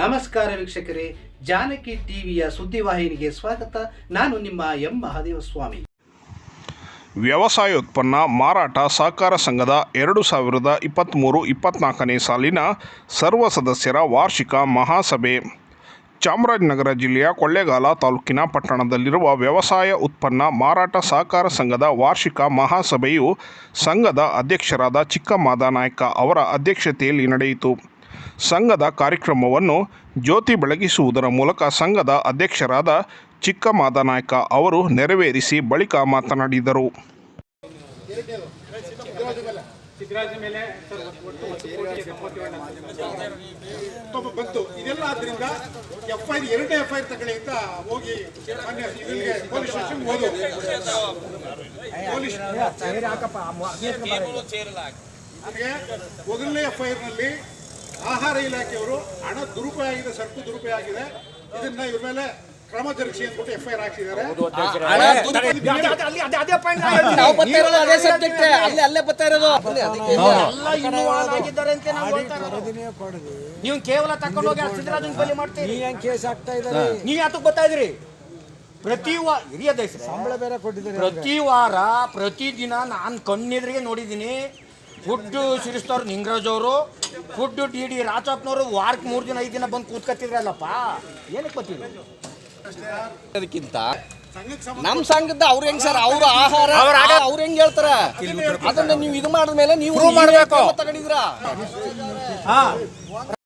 ನಮಸ್ಕಾರ ವೀಕ್ಷಕರೇ, ಜಾನಕಿ ಟಿವಿಯ ಸುದ್ದಿವಾಹಿನಿಗೆ ಸ್ವಾಗತ. ನಾನು ನಿಮ್ಮ ಎಂ. ಮಹಾದೇವ ಸ್ವಾಮಿ ವ್ಯವಸಾಯೋತ್ಪನ್ನ ಮಾರಾಟ ಸಹಕಾರ ಸಂಘದ ಎರಡು ಸಾವಿರದ ಇಪ್ಪತ್ತ್ಮೂರು ಇಪ್ಪತ್ತ್ನಾಲ್ಕನೇ ಸಾಲಿನ ಸರ್ವ ಸದಸ್ಯರ ವಾರ್ಷಿಕ ಮಹಾಸಭೆ. ಚಾಮರಾಜನಗರ ಜಿಲ್ಲೆಯ ಕೊಳ್ಳೇಗಾಲ ತಾಲೂಕಿನ ಪಟ್ಟಣದಲ್ಲಿರುವ ವ್ಯವಸಾಯ ಉತ್ಪನ್ನ ಮಾರಾಟ ಸಹಕಾರ ಸಂಘದ ವಾರ್ಷಿಕ ಮಹಾಸಭೆಯು ಸಂಘದ ಅಧ್ಯಕ್ಷರಾದ ಚಿಕ್ಕಮಾದ ನಾಯಕ ಅವರ ಅಧ್ಯಕ್ಷತೆಯಲ್ಲಿ ನಡೆಯಿತು. ಸಂಘದ ಕಾರ್ಯಕ್ರಮವನ್ನು ಜ್ಯೋತಿ ಬೆಳಗಿಸುವುದರ ಮೂಲಕ ಸಂಘದ ಅಧ್ಯಕ್ಷರಾದ ಚಿಕ್ಕ ಮಾದನಾಯಕ ಅವರು ನೆರವೇರಿಸಿ ಬಳಿಕ ಮಾತನಾಡಿದರು. ಬಂತು. ಇದೆಲ್ಲ ಆದ್ರಿಂದ ಎಫ್ ಐ ಎರಡನೇ ಎಫ್ ಐ ತಗೊಳ್ಳಿ ಅಂತ ಹೋಗಿ ಪೊಲೀಸ್ ಸ್ಟೇಷನ್ ಪೊಲೀಸ್ ಮೊದಲನೇ ಎಫ್ ಐ ನಲ್ಲಿ ಆಹಾರ ಇಲಾಖೆಯವರು ಹಣ ದುರುಪಯೋಗ ಆಗಿದೆ ಸರಕು ದುರುಪಯೋಗ ಆಗಿದೆ. ಇದನ್ನ ಇವ್ರ ಮೇಲೆ ಕ್ರಮ ಜರುಗಿಸಿ ಅಂದ್ಬಿಟ್ಟು ಎಫ್ ಐ ಆರ್ ಹಾಕ್ಸಿದ್ದಾರೆ. ನಾವು ಬರ್ತಾ ಇರೋದು ಅದೇ ಸಬ್ಜೆಕ್ಟ್ ಅಲ್ಲೇ ಅಲ್ಲೇ ಬರ್ತಾ ಇರೋದು. ಎಲ್ಲ ಇನ್ವಾಲ್ವ್ ಆಗಿದ್ದಾರೆ ಅಂತ ನಾವು ಹೇಳ್ತಾ ಇರೋದು. ನೀವು ಕೇವಲ ತಕೊಂಡು ಹೋಗಿ ಸಿದ್ದರಾಜನ್ ಬಲಿ ಮಾಡ್ತೀರಿ. ಕೇಸ್ ಆಗ್ತಾ ಇದ್ದಾರೆ? ನೀವು ಯಾತಕ್ಕೆ ಬರ್ತಾ ಇದ್ರಿ ಪ್ರತಿ ವಾರ ಹಿರಿಯ ಸಂಬಳ ಬೇರೆ ಕೊಟ್ಟಿದ್ದಾರೆ ಪ್ರತಿ ವಾರ ಪ್ರತಿದಿನ ನಾನು ನೋಡಿದೀನಿ ನೋಡಿದ್ದೀನಿ ಫುಡ್ ಸಿರಿಸ್ತವ್ರು ನಿಂಗರಾಜ್ ಅವರು ಫುಡ್ ಡಿ ಡಿ ರಾಜಪ್ಪನವರು ವಾರಕ್ಕೆ ಮೂರು ದಿನ ಐದು ದಿನ ಬಂದು ಕೂತ್ಕತ್ತಿದ್ರಲ್ಲಪ್ಪ ಏನಕ್ಕೆ ಬರ್ತೀವಿ ಅದಕ್ಕಿಂತ ನಮ್ಮ ಸಂಘದ ಅವ್ರ ಹೆಂಗ್ ಸರ್? ಅವ್ರ ಆಹಾರ ಅವ್ರ ಹೆಂಗ್ ಹೇಳ್ತಾರ? ಅದನ್ನ ನೀವು ಇದು ಮಾಡಿದ್ಮೇಲೆ ನೀವು ಮಾಡ್ಬೇಕು. ತಗೊಂಡಿದ್ರ